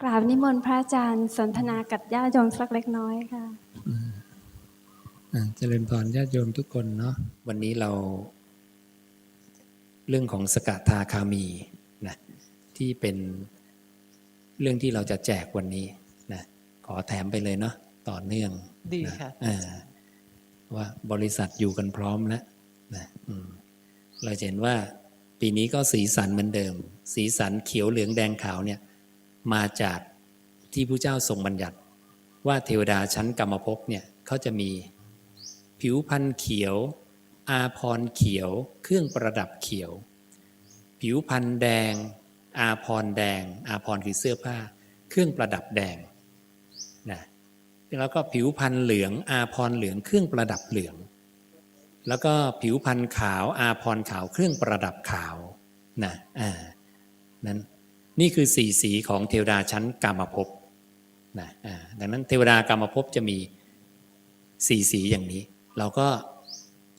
กราบนิมนต์พระอาจารย์สนทนากับญาติโยมสักเล็กน้อยค่ะอ่าเจริญพรญาติโยมทุกคนเนาะวันนี้เรา เรื่องของสกทาคามีนะที่เป็นเรื่องที่เราจะแจกวันนี้นะขอแถมไปเลยเนาะต่อเนื่องดีนะค่ะอ่าว่าบริษัทอยู่กันพร้อมแล้วนะอืมเราจะเห็นว่าปีนี้ก็สีสันเหมือนเดิม สีสันเขียวเหลืองแดงขาวเนี่ย มาจากที่ผู้เจ้าทรงบัญญัติ ว่าเทวดาชั้นกรรมภพเนี่ยเขาจะมีผิวพันธ์เขียว อาพรเขียว เครื่องประดับเขียว ผิวพันธ์แดง อาพรแดง อาพรคือเสื้อผ้า เครื่องประดับแดงนะแล้วก็ผิวพันธ์เหลือง อาพรเหลือง เครื่องประดับเหลือง แล้วก็ผิวพันธ์ขาว อาพรขาว เครื่องประดับขาวนะอ่านั้น นี่คือสีสีของเทวดาชั้นกามภพนะดังนั้นเทวดากรรมภพจะมีสีสีอย่างนี้ เราก็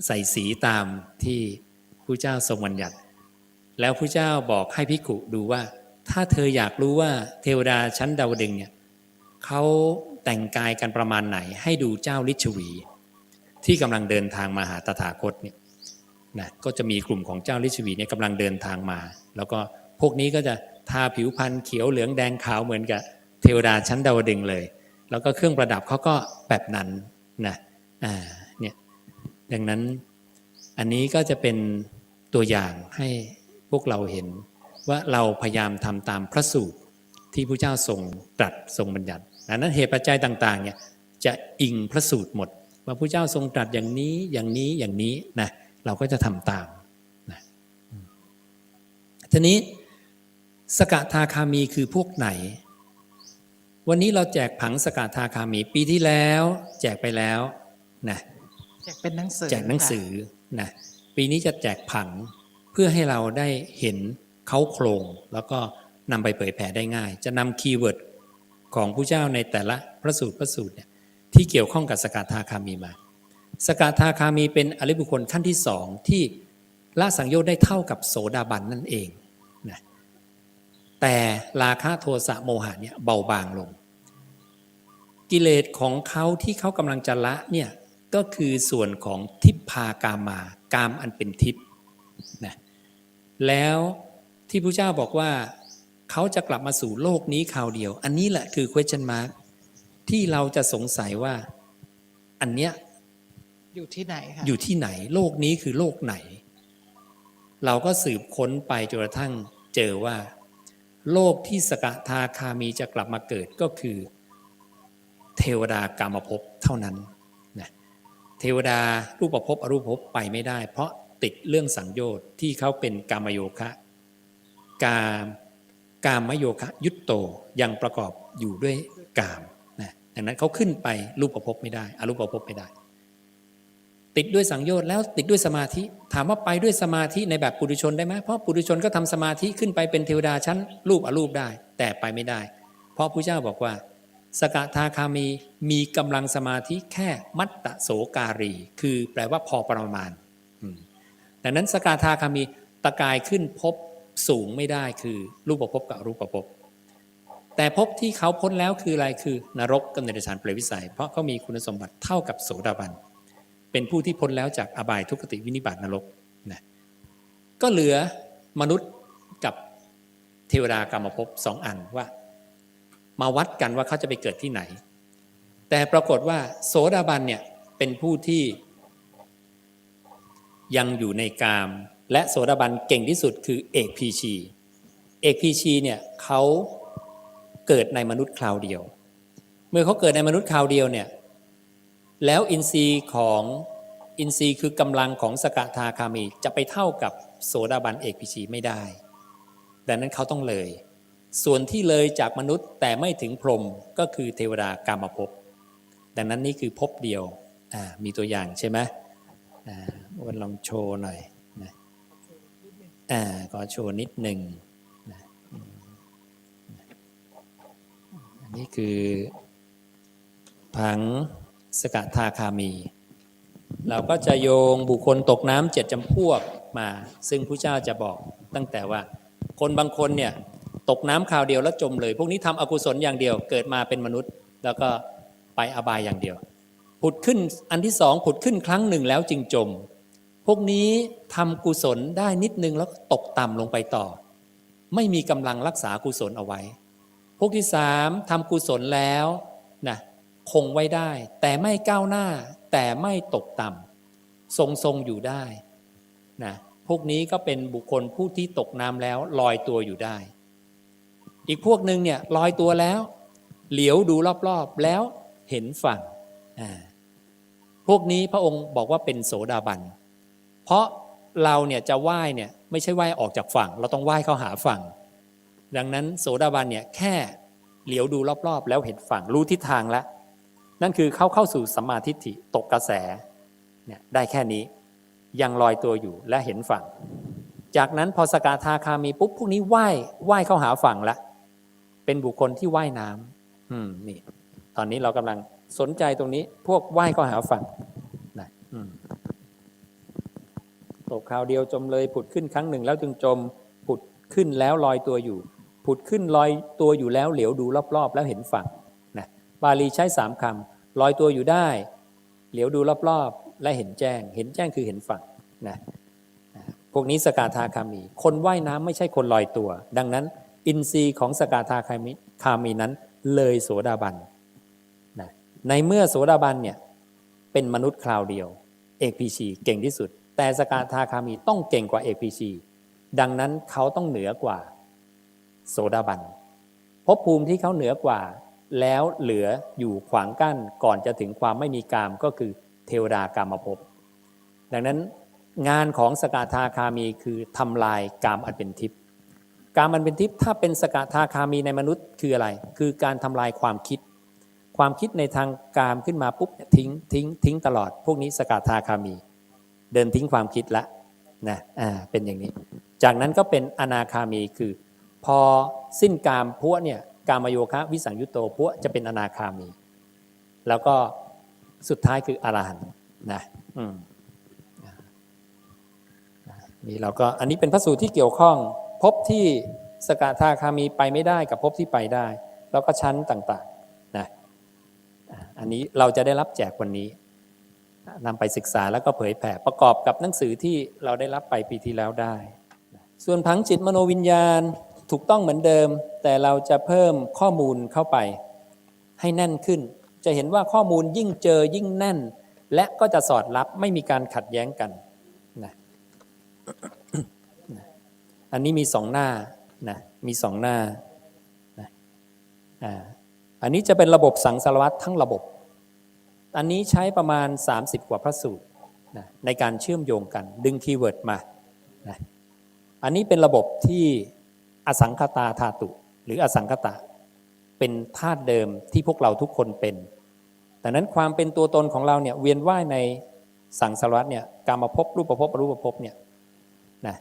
ใส่สีตามที่ผู้เจ้าทรงบัญญัติ แล้วผู้เจ้าบอกให้พิกุดูว่า ถ้าเธออยากรู้ว่าเทวดาชั้นดาวดึงเนี่ยเขาแต่งกายกันประมาณไหน ให้ดูเจ้าลิชวี ที่กำลังเดินทางมาหาตถาคตเนี่ยนะก็จะมีกลุ่มของเจ้าลิชวีเนี่ยกำลังเดินทางมา แล้วก็พวกนี้ก็จะ ทาผิวพรรณเขียวเหลืองแดงขาวเหมือนกับเทวดาชั้นดาวดึงเลย แล้วก็เครื่องประดับเขาก็แบบนั้นนะอ่าเนี่ยดังนั้นอันนี้ก็จะเป็นตัวอย่างให้พวกเราเห็นว่าเราพยายามทำตามพระสูตรที่พระเจ้าทรงตรัสทรงบัญญัติดังนั้นเหตุปัจจัยต่างๆเนี่ยจะอิงพระสูตรหมด ว่าพระเจ้าทรงตรัสอย่างนี้อย่างนี้อย่างนี้นะเราก็จะทำตามนะอืมทีนี้ สกทาคามีคือพวกไหน วันนี้เราแจกผังสกาทาคามีปีที่แล้ว แจกไปแล้วนะแจกเป็นหนังสือแจกหนังสือนะปีนี้จะแจกผังเพื่อให้เราได้เห็นเขาโครง แล้วก็นำไปเผยแผ่ได้ง่าย จะนำคีย์เวิร์ดของผู้เจ้าในแต่ละพระสูตรพระสูตรเนี่ยที่เกี่ยวข้องกับสกาทาคามีมา สกาทาคามีเป็นอริยบุคคลขั้นที่สองที่ละสังโยชน์ได้เท่ากับโสดาบันนั่นเองนะ แต่ราคะโทสะโมหะเนี่ยเบาบางลง กิเลสของเขาที่เขากำลังจะละเนี่ยก็คือส่วนของทิพพากามากามอันเป็นทิพนะแล้วที่พระเจ้าบอกว่าเขาจะกลับมาสู่โลกนี้คราวเดียว อันนี้แหละคือ question mark ที่เราจะสงสัยว่าอันเนี้ยอยู่ที่ไหนคะอยู่ที่ไหน โลกนี้คือโลกไหน เราก็สืบค้นไปจนกระทั่งเจอว่า โลกที่สกทาคามีจะกลับมาเกิดก็คือ เทวดากามภพเท่านั้นนะเทวดารูปภพอรูปภพไปไม่ได้ เพราะติดเรื่องสังโยชน์ที่เขาเป็นกามโยคะ กามกามโยคะ ยุตโตยังประกอบอยู่ด้วยกามนะดังนั้นเขาขึ้นไปรูปภพไม่ได้อรูปภพไม่ได้ ติดด้วยสังโยชน์แล้วติดด้วยสมาธิ ถามว่าไปด้วยสมาธิในแบบปุถุชนได้ไหมเพราะปุถุชนก็ทำสมาธิขึ้นไปเป็นเทวดาชั้นรูปอรูปได้ แต่ไปไม่ได้ เพราะพระเจ้าบอกว่า สกทาคามีมีกำลังสมาธิแค่มัตตโสการี คือแปลว่าพอประมาณดังนั้นสกทาคามีตะกายขึ้นพบสูงไม่ได้คือรูปภพบกับรูปภพบแต่ภพที่เขาพ้นแล้วคืออะไรคือนรกกับเนรชานเปรตวิสัย เพราะเขามีคุณสมบัติเท่ากับโสดาบัน เป็นผู้ที่พ้นแล้วจากอบายทุกขติวินิบาตนรกนะก็เหลือมนุษย์กับเทวดากรรมภพสองอันว่า มาวัดกันว่าเขาจะไปเกิดที่ไหน แต่ปรากฏว่า โสดาบันเนี่ยเป็นผู้ที่ ยังอยู่ในกาม และโสดาบันเก่งที่สุดคือเอกพีชีเอกพีชีเนี่ยเขาเกิดในมนุษย์คราวเดียว เมื่อเขาเกิดในมนุษย์คราวเดียวเนี่ย แล้วอินทรีย์ของอินทรีย์คือกำลังของสกทาคามีจะไปเท่ากับโสดาบันเอกพิชีไม่ได้ ดังนั้นเขาต้องเลย ส่วนที่เลยจากมนุษย์แต่ไม่ถึงพรหมก็คือเทวดากามภพดังนั้นนี่คือภพเดียวมีตัวอย่างใช่ไหมวันลองโชว์หน่อยนะอ่าขอโชว์นิดหนึ่งนะอืมอันนี้คือผัง สกทาคามี เราก็จะโยงบุคคลตกน้ำเจ็ดจำพวกมา ซึ่งผู้เจ้าจะบอกตั้งแต่ว่าคนบางคนเนี่ยตกน้ำคราวเดียวแล้วจมเลย พวกนี้ทำอกุศลอย่างเดียว เกิดมาเป็นมนุษย์ แล้วก็ไปอบายอย่างเดียว ผุดขึ้นอันที่สองผุดขึ้นครั้งหนึ่งแล้วจึงจม พวกนี้ทำกุศลได้นิดนึงแล้วตกต่ำลงไปต่อ ไม่มีกำลังรักษากุศลเอาไว้ พวกที่สามทำกุศลแล้วนะ คงไว้ได้ แต่ไม่ก้าวหน้า แต่ไม่ตกต่ำทรงทรงอยู่ได้นะพวกนี้ก็เป็นบุคคลผู้ที่ตกน้ำแล้วลอยตัวอยู่ได้ อีกพวกหนึ่งเนี่ยลอยตัวแล้ว เหลียวดูรอบๆแล้วเห็นฝั่งพวกนี้พระองค์บอกว่าเป็นโสดาบัน เพราะเราเนี่ยจะว่ายเนี่ยไม่ใช่ว่ายออกจากฝั่ง เราต้องว่ายเข้าหาฝั่ง ดังนั้นโสดาบันเนี่ยแค่เหลียวดูรอบๆ แล้วเห็นฝั่งรู้ทิศทางแล้ว นั่นคือเขาเข้าสู่สัมมาทิฏฐิตกกระแสเนี่ยได้แค่นี้ยังลอยตัวอยู่และเห็นฝั่ง จากนั้นพอสกาทาคามีปุ๊บพวกนี้ว่ายว่ายเข้าหาฝั่งละ เป็นบุคคลที่ว่ายน้ำอืมนี่ ตอนนี้เรากำลังสนใจตรงนี้ พวกว่ายเข้าหาฝั่งนะอืมตกคราวเดียวจมเลย ผุดขึ้นครั้งหนึ่งแล้วจึงจมผุดขึ้นแล้วลอยตัวอยู่ ผุดขึ้นลอยตัวอยู่แล้วเหลียวดูรอบๆ แล้วเห็นฝั่ง บาลีใช้สามคำลอยตัวอยู่ได้ เหลียวดูรอบๆ และเห็นแจ้ง เห็นแจ้งคือเห็นฝั่งนะพวกนี้สกาธาคามี คนว่ายน้ำไม่ใช่คนลอยตัว ดังนั้น อินทรีย์ของสกาธาคามีคามีนั้น เลยโสดาบันนะในเมื่อโสดาบันเนี่ยเป็นมนุษย์คราวเดียว เอกพีชีเก่งที่สุด แต่สกาทาคามีต้องเก่งกว่าเอกพีชีดังนั้นเขาต้องเหนือกว่า โสดาบันภพภูมิที่เขาเหนือกว่า แล้วเหลืออยู่ขวางกั้นก่อนจะถึงความไม่มีกามก็คือเทวดากามภพดังนั้นงานของสกทาคามีคือทำลายกามอันเป็นทิพย์กามอันเป็นทิพย์ถ้าเป็นสกทาคามีในมนุษย์คืออะไร คือการทำลายความคิด ความคิดในทางกามขึ้นมาปุ๊บทิ้งทิ้งทิ้งตลอด พวกนี้สกทาคามี เดินทิ้งความคิดละนะอ่าเป็นอย่างนี้ จากนั้นก็เป็นอนาคามีคือ พอสิ้นกามพวกเนี่ย กามโยคะวิสังยุตโตพวกจะเป็นอนาคามี แล้วก็สุดท้ายคืออรหันต์นะอืมอ่านี่เราก็อันนี้เป็นพระสูตรที่เกี่ยวข้อง พบที่สกทาคามีไปไม่ได้กับพบที่ไปได้ แล้วก็ชั้นต่างๆนะอ่าอันนี้เราจะได้รับแจกวันนี้นำไปศึกษาแล้วก็เผยแผ่ประกอบกับหนังสือที่เราได้รับไปปีที่แล้วได้ ส่วนผังจิตมโนวิญญาณ ถูกต้องเหมือนเดิม แต่เราจะเพิ่มข้อมูลเข้าไป ให้แน่นขึ้น จะเห็นว่าข้อมูลยิ่งเจอยิ่งแน่น และก็จะสอดรับไม่มีการขัดแย้งกันนะอันนี้มีสองหน้านะมีสองหน้านะอันนี้จะเป็นระบบสังสารวัตรทั้งระบบ อันนี้ใช้ประมาณ 30 กว่าพระสูตรนะในการเชื่อมโยงกัน ดึงคีย์เวิร์ดมานะอันนี้เป็นระบบที่ อสังคตาธาตุ หรืออสังคตะ เป็นธาตุเดิมที่พวกเราทุกคนเป็นแต่นั้นความเป็นตัวตนของเราเนี่ยเวียนว่ายในสังสารวัตเนี่ยการมาพบรูปภพอรูปภพบเนี่ยนะ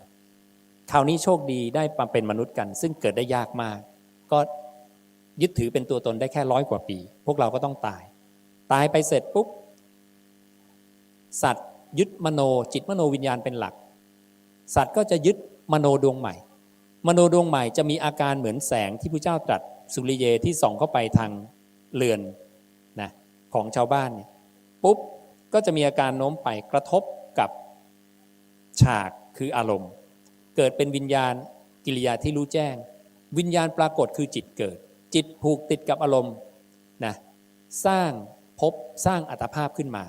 คราวนี้โชคดีได้มาเป็นมนุษย์กัน ซึ่งเกิดได้ยากมาก ก็ยึดถือเป็นตัวตนได้แค่ร้อยกว่าปี พวกเราก็ต้องตาย ตายไปเสร็จปุ๊บสัตว์ยึดมโนจิตมโนวิญญาณเป็นหลัก สัตว์ก็จะยึดมโนดวงใหม่ มโนดวงใหม่จะมีอาการเหมือนแสงที่พระเจ้าตรัสสุริเยที่ส่องเข้าไปทางเรือนนะของชาวบ้านเนี่ยปุ๊บก็จะมีอาการโน้มไปกระทบกับฉากคืออารมณ์ เกิดเป็นวิญญาณกิริยาที่รู้แจ้ง วิญญาณปรากฏคือจิตเกิด จิตผูกติดกับอารมณ์นะสร้างภพสร้างอัตภาพขึ้นมา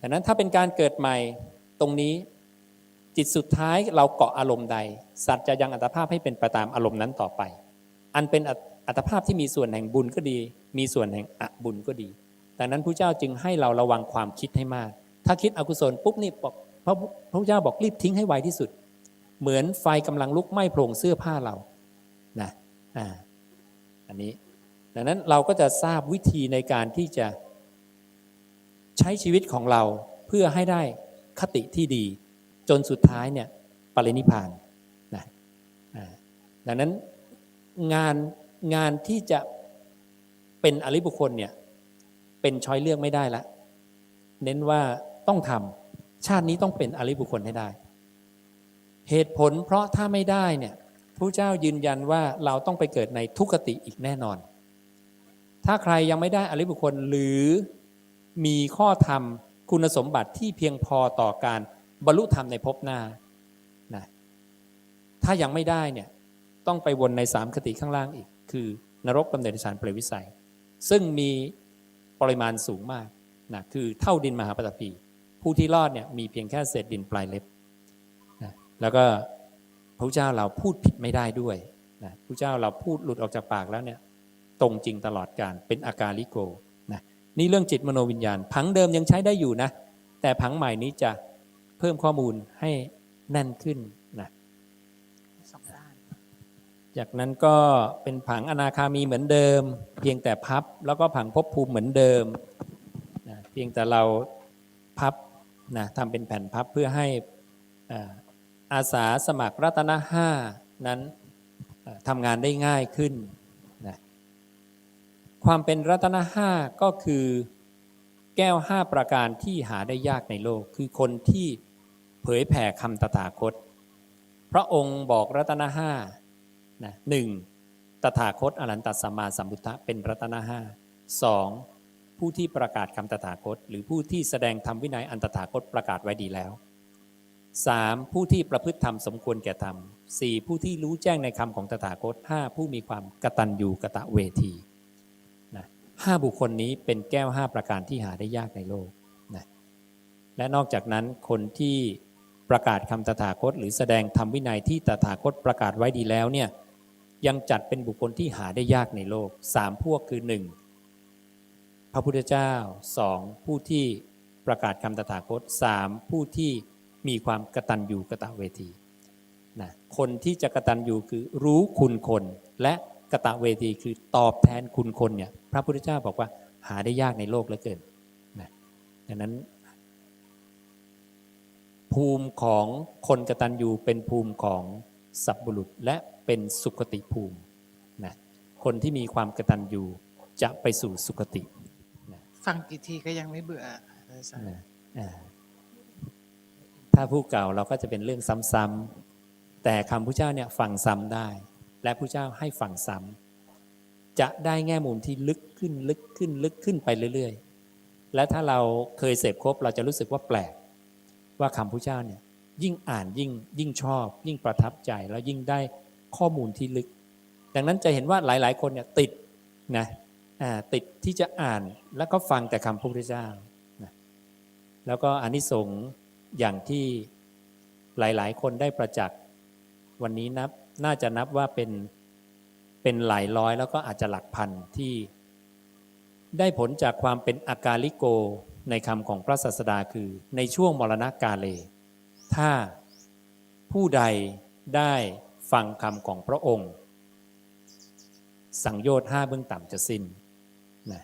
ดังนั้นถ้าเป็นการเกิดใหม่ตรงนี้ จิตสุดท้ายเราเกาะอารมณ์ใด สัตว์จะยังอัตภาพให้เป็นไปตามอารมณ์นั้นต่อไป อันเป็นอัตภาพที่มีส่วนแห่งบุญก็ดี มีส่วนแห่งอบุญก็ดีดังนั้นพระเจ้าจึงให้เราระวังความคิดให้มาก ถ้าคิดอกุศลปุ๊บนี่บอกพระพระเจ้าบอกรีบทิ้งให้ไวที่สุด เหมือนไฟกำลังลุกไหม้โพรงเสื้อผ้าเรานะอ่าอันนี้ ดังนั้นเราก็จะทราบวิธีในการที่จะใช้ชีวิตของเราเพื่อให้ได้คติที่ดี จนสุดท้ายเนี่ยปรินิพานนะดังนั้นงานงานที่จะเป็นอริบุคคลเนี่ยเป็นช้อยเลือกไม่ได้ละเน้นว่าต้องทำชาตินี้ต้องเป็นอริบุคคลให้ได้ เหตุผลเพราะถ้าไม่ได้เนี่ยผู้เจ้ายืนยันว่าเราต้องไปเกิดในทุกติอีกแน่นอน ถ้าใครยังไม่ได้อริบุคคลหรือมีข้อธรรมคุณสมบัติที่เพียงพอต่อการ บรรลุธรรมในภพหน้านะถ้ายังไม่ได้เนี่ยต้องไปวนในสามคติข้างล่างอีก คือนรกกำเนิดสารเปรตวิสัย ซึ่งมีปริมาณสูงมากนะคือเท่าดินมหาปฐพีผู้ที่รอดเนี่ยมีเพียงแค่เศษดินปลายเล็บนะแล้วก็พระเจ้าเราพูดผิดไม่ได้ด้วยนะพระเจ้าเราพูดหลุดออกจากปากแล้วเนี่ยตรงจริงตลอดการเป็นอาการลิโกนะนี่เรื่องจิตมโนวิญญาณ ผังเดิมยังใช้ได้อยู่นะ แต่ผังใหม่นี้จะ เพิ่มข้อมูลให้แน่นขึ้นนะจากนั้นก็เป็นผังอนาคามีเหมือนเดิม เพียงแต่พับ แล้วก็ผังภพภูมิเหมือนเดิมนะเพียงแต่เราพับนะทำเป็นแผ่นพับเพื่อให้อาสาสมัครรัตนห้านั้นทำงานได้ง่ายขึ้นนะความเป็นรัตนห้าก็คือแก้วห้าประการที่หาได้ยากในโลก คือคนที่ เผยแผ่คำตถาคต พระองค์บอกรัตนห้านะหนึ่งตถาคตอรันตสัมมาสัมพุทธะเป็นรัตนห้าสองผู้ที่ประกาศคำตถาคต หรือผู้ที่แสดงธรรมวินัยอันตถาคตประกาศไว้ดีแล้วสามผู้ที่ประพฤติธรรมสมควรแก่ธรรมสี่ผู้ที่รู้แจ้งในคำของตถาคตห้าผู้มีความกตัญญูกะตะเวทีนะห้าบุคคลนี้เป็นแก้วห้าประการที่หาได้ยากในโลกนะและนอกจากนั้นคนที่ ประกาศคำตถาคต หรือแสดงธรรมวินัยที่ตถาคตประกาศไว้ดีแล้วเนี่ยยังจัดเป็นบุคคลที่หาได้ยากในโลกสามพวกคือหนึ่งพระพุทธเจ้าสองผู้ที่ประกาศคำตถาคตสามผู้ที่มีความกตัญญูกะตะเวทีนะคนที่จะกะตัญญูคือรู้คุณคน และกะตะเวทีคือตอบแทนคุณคนเนี่ยพระพุทธเจ้าบอกว่าหาได้ยากในโลกเหลือเกินนะดังนั้น ภูมิของคนกตัญญูเป็นภูมิของสัพบุรุษและเป็นสุขติภูมินะคนที่มีความกตัญญูจะไปสู่สุขติฟังกี่ทีก็ยังไม่เบื่ออาจารย์นะอ่าถ้าผู้เก่าเราก็จะเป็นเรื่องซ้ำๆแต่คำพระเจ้าเนี่ยฟังซ้ำได้ และพระเจ้าให้ฟังซ้ำจะได้แง่มุมที่ลึกขึ้นลึกขึ้นลึกขึ้นไปเรื่อย ๆ และถ้าเราเคยเสพครบเราจะรู้สึกว่าแปลก ว่าคำพระเจ้าเนี่ยยิ่งอ่านยิ่งยิ่งชอบ ยิ่งประทับใจแล้วยิ่งได้ข้อมูลที่ลึก ดังนั้นจะเห็นว่าหลาย ๆ คนเนี่ยติดนะติดที่จะอ่านแล้วก็ฟังแต่คำพระพุทธเจ้านะแล้วก็อานิสงส์อย่างที่หลาย ๆ คนได้ประจักษ์วันนี้นับน่าจะนับว่าเป็นเป็นหลายร้อยแล้วก็อาจจะหลักพันที่ได้ผลจากความเป็นอากาลิโก ในคำของพระศาสดาคือในช่วงมรณกาเล ถ้าผู้ใดได้ฟังคำของพระองค์ สังโยชน์ห้าเบื้องต่ำจะสิ้นนะ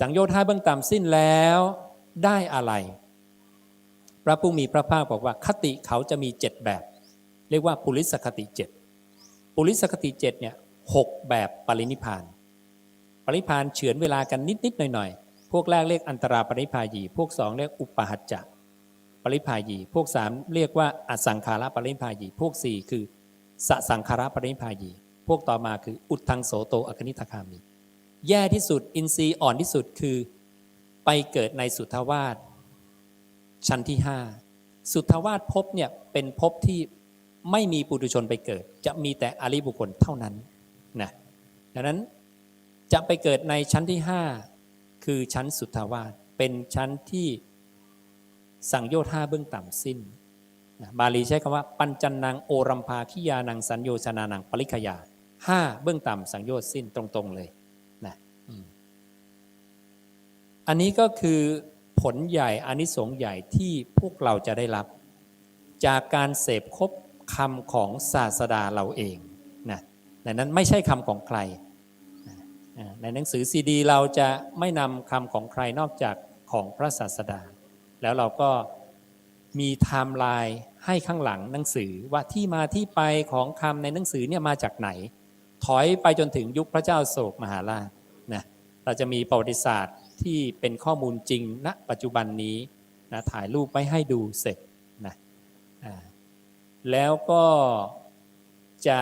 สังโยชน์ห้าเบื้องต่ำสิ้นแล้วได้อะไร พระผู้มีพระภาคบอกว่าคติเขาจะมีเจ็ดแบบ เรียกว่าปุริสคติเจ็ดปุริสคติเจ็ดเนี่ยหกแบบปรินิพาน ปรินิพพานเฉือนเวลากันนิด ๆ หน่อย ๆ พวกแรกเรียกอันตราปริพายี พวกสองเรียกอุปหัจจะปริพายี พวกสามเรียกว่าอสังขาระปริพายี พวกสี่คือสสังขาระปริพายี พวกต่อมาคืออุดทังโสโตอคนิทคามี แย่ที่สุดอินทรีย์อ่อนที่สุดคือไปเกิดในสุทธาวาสชั้นที่ห้าสุทธาวาสภพเนี่ยเป็นภพที่ไม่มีปุถุชนไปเกิด จะมีแต่อริบุคคลเท่านั้นนะดังนั้นจะไปเกิดในชั้นที่ห้า คือชั้นสุทธาวาสเป็นชั้นที่สังโยชน์ห้าเบื้องต่ำสิ้นนะบาลีใช้คำว่า ปัญจันนังโอรัมภาคิยานังสัญโยชนานังปริคยาห้าเบื้องต่ำสังโยชน์สิ้นตรงๆเลยนะอันนี้ก็คือผลใหญ่อานิสงส์ใหญ่ที่พวกเราจะได้รับ จากการเสพคบคำของศาสดาเราเองนะในนั้นไม่ใช่คำของใคร ในหนังสือซีดี เราจะไม่นำคำของใครนอกจากของพระศาสดา แล้วเราก็มีไทม์ไลน์ให้ข้างหลังหนังสือว่าที่มาที่ไปของคำในหนังสือเนี่ยมาจากไหน ถอยไปจนถึงยุคพระเจ้าโศกมหาราชนะเราจะมีประวัติศาสตร์ที่เป็นข้อมูลจริงณปัจจุบันนี้นะถ่ายรูปไว้ให้ดูเสร็จนะแล้วก็จะ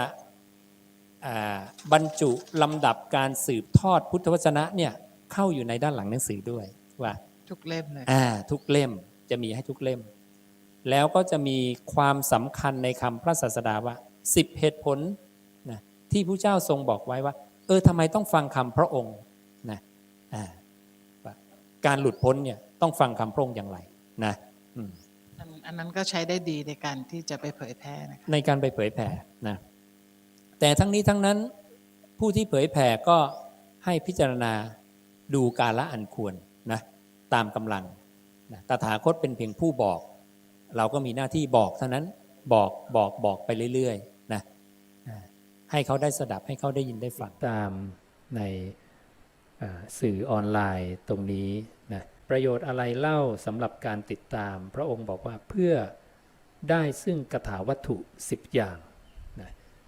บรรจุลำดับการสืบทอดพุทธวจนะเนี่ยเข้าอยู่ในด้านหลังหนังสือด้วยว่าทุกเล่มเลยอ่าทุกเล่มจะมีให้ทุกเล่ม แล้วก็จะมีความสำคัญในคำพระศาสดาว่าสิบเหตุผลนะที่พระเจ้าทรงบอกไว้ว่า เออทำไมต้องฟังคำพระองค์นะอ่าว่าการหลุดพ้นเนี่ยต้องฟังคำพระองค์อย่างไรนะอืมอันอันนั้นก็ใช้ได้ดีในการที่จะไปเผยแพร่นะคะในการไปเผยแผ่นะ แต่ทั้งนี้ทั้งนั้นผู้ที่เผยแผ่ก็ให้พิจารณาดูกาละอันควรนะตามกำลังนะตถาคตเป็นเพียงผู้บอก เราก็มีหน้าที่บอกเท่านั้นบอกบอกบอกไปเรื่อยๆนะให้เขาได้สดับให้เขาได้ยินได้ฟังตามในสื่อออนไลน์ตรงนี้นะประโยชน์อะไรเล่าสำหรับการติดตาม พระองค์บอกว่าเพื่อได้ซึ่งกถาวัตถุ 10 อย่าง